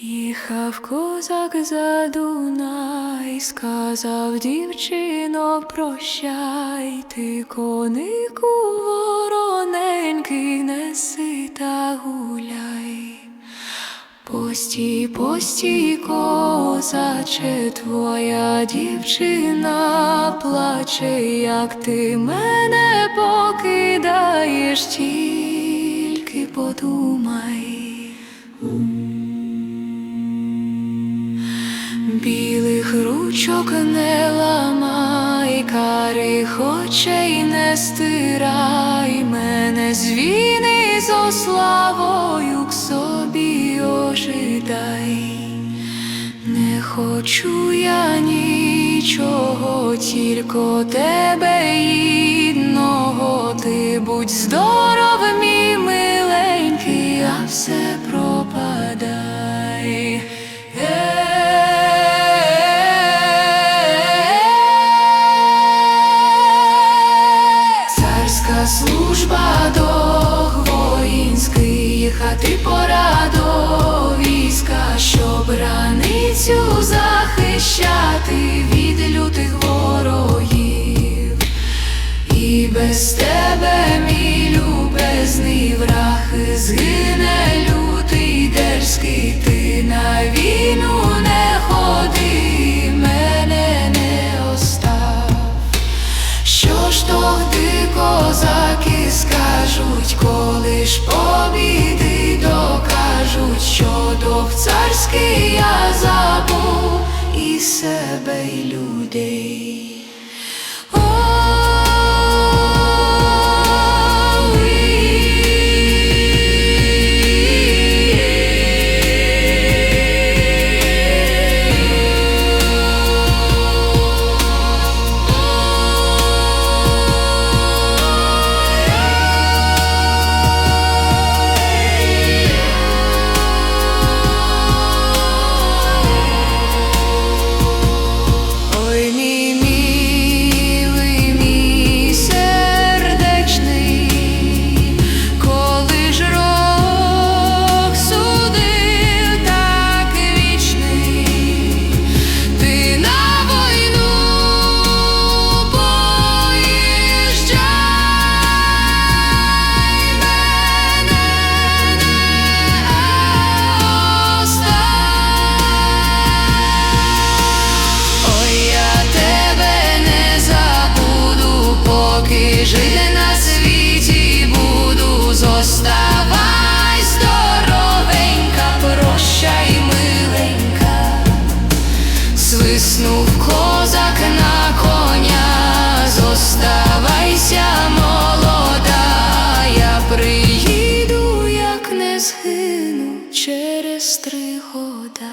Їхав козак за Дунай, сказав дівчино, прощай, ти конику вороненький неси та гуляй. Постій, постій, козаче, твоя дівчина плаче, як ти мене покидаєш, тільки подумай. Ручок не ламай, карих очей не стирай, мене з війни зо славою к собі ожидай. Не хочу я нічого, тільки тебе єдного. Ти будь здоров, мій миленький, а все пропадай. Захищати від лютих ворогів. І без тебе, мій любезний враг, згине лютий дерзкий, ти на і себе, жити на світі буду. Зоставай здоровенька, прощай, миленька. Свиснув козак на коня, зоставайся молода, я приїду, як не згину через три года.